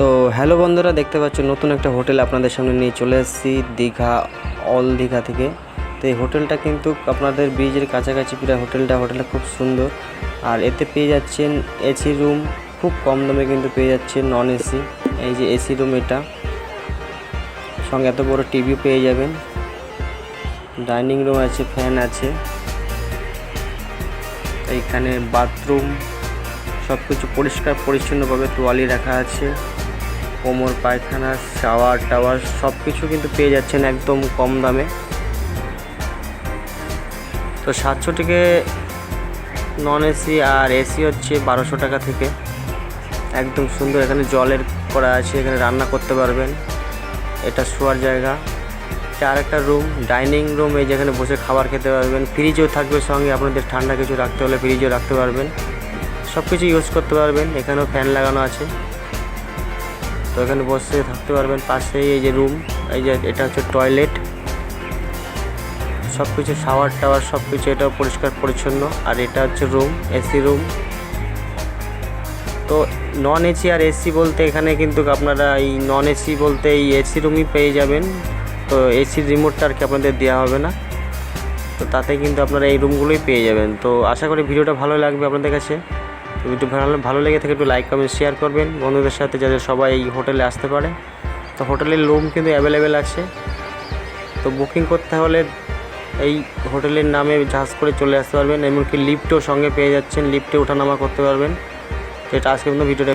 তো হ্যালো বন্ধুরা, দেখতে পাচ্ছ নতুন একটা হোটেল আপনাদের সামনে নিয়ে চলে এসেছি, দীঘা, অল দীঘা থেকে। তো এই হোটেলটা কিন্তু আপনাদের ব্রিজের কাছাকাছি প্রায় হোটেলটা হোটেলটা খুব সুন্দর। আর এতে পেয়ে যাচ্ছেন এসি রুম খুব কম দামে কিন্তু পেয়ে যাচ্ছেন নন এসি এই যে এসি রুম এটা। সঙ্গে এত বড় টিভি পেয়ে যাবেন। ডাইনিং রুম আছে, ফ্যান আছে। এইখানে বাথরুম সব কিছু পরিষ্কার পরিচ্ছন্নভাবে তোয়ালি রাখা আছে। কোমর, পায়খানা শাওয়ার টাওয়ার সব কিছু কিন্তু পেয়ে যাচ্ছেন একদম কম দামে। তো সাতশো থেকে নন এসি আর এসি হচ্ছে বারোশো টাকা থেকে। একদম সুন্দর, এখানে জলের করা আছে, এখানে রান্না করতে পারবেন। এটা শোয়ার জায়গা। এটা আরেকটা রুম ডাইনিং রুম এই যেখানে বসে খাবার খেতে পারবেন। ফ্রিজও থাকবে সঙ্গে, আপনাদের ঠান্ডা কিছু রাখতে হলে ফ্রিজও রাখতে পারবেন। সব কিছু ইউজ করতে পারবেন, এখানেও ফ্যান লাগানো আছে। তো এখানে বসে থাকতে পারবেন। পাশেই এই যে রুম এই যে এটা হচ্ছে টয়লেট সব কিছু শাওয়ার টাওয়ার সব কিছু এটাও পরিষ্কার পরিচ্ছন্ন। আর এটা হচ্ছে রুম এসি রুম তো নন এসি আর এসি বলতে এখানে কিন্তু আপনারা এই নন এসি বলতে এই এসি রুমই পেয়ে যাবেন। তো এসির রিমোটটা আর কি আপনাদের দেওয়া হবে না। তো তাতে কিন্তু আপনারা এই রুমগুলোই পেয়ে যাবেন। তো আশা করি ভিডিওটা ভালো লাগবে আপনাদের কাছে। ভিডিও ভালো ভালো লেগে থাকে, একটু লাইক কমেন্ট শেয়ার করবেন। বন্ধুদের সাথে যাদের সবাই এই হোটেলে আসতে পারে। তো হোটেলের রুম কিন্তু অ্যাভেলেবেল আছে। তো বুকিং করতে হলে এই হোটেলের নামে জাহাজ করে চলে আসতে পারবেন, এমনকি লিফ্টও সঙ্গে পেয়ে যাচ্ছেন। লিফটে ওঠানামা করতে পারবেন। তো এটা আজকে কিন্তু ভিডিওটা।